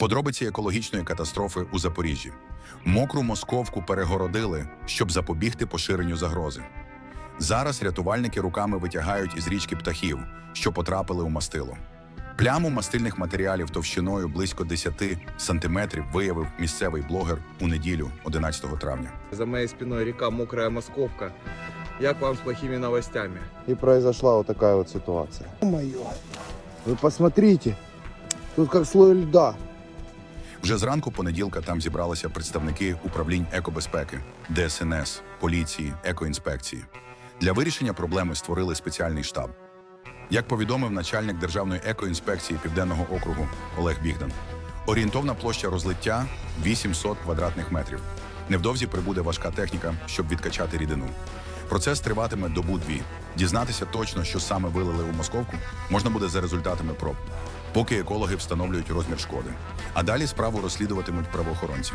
Подробиці екологічної катастрофи у Запоріжжі. Мокру московку перегородили, щоб запобігти поширенню загрози. Зараз рятувальники руками витягають із річки птахів, що потрапили у мастило. Пляму мастильних матеріалів товщиною близько 10 сантиметрів виявив місцевий блогер у неділю, 11 травня. За моей спиной река Мокрая Московка. Я к вам с плохими новостями. И произошла вот такая вот ситуация. Мое. Вы посмотрите. Тут как слой льда. Вже зранку понеділка там зібралися представники управлінь екобезпеки, ДСНС, поліції, екоінспекції. Для вирішення проблеми створили спеціальний штаб. Як повідомив начальник Державної екоінспекції Південного округу Олег Бігдан, орієнтовна площа розлиття 800 квадратних метрів. Невдовзі прибуде важка техніка, щоб відкачати рідину. Процес триватиме добу-дві. Дізнатися точно, що саме вилили у московку, можна буде за результатами проб, поки екологи встановлюють розмір шкоди. А далі справу розслідуватимуть правоохоронці.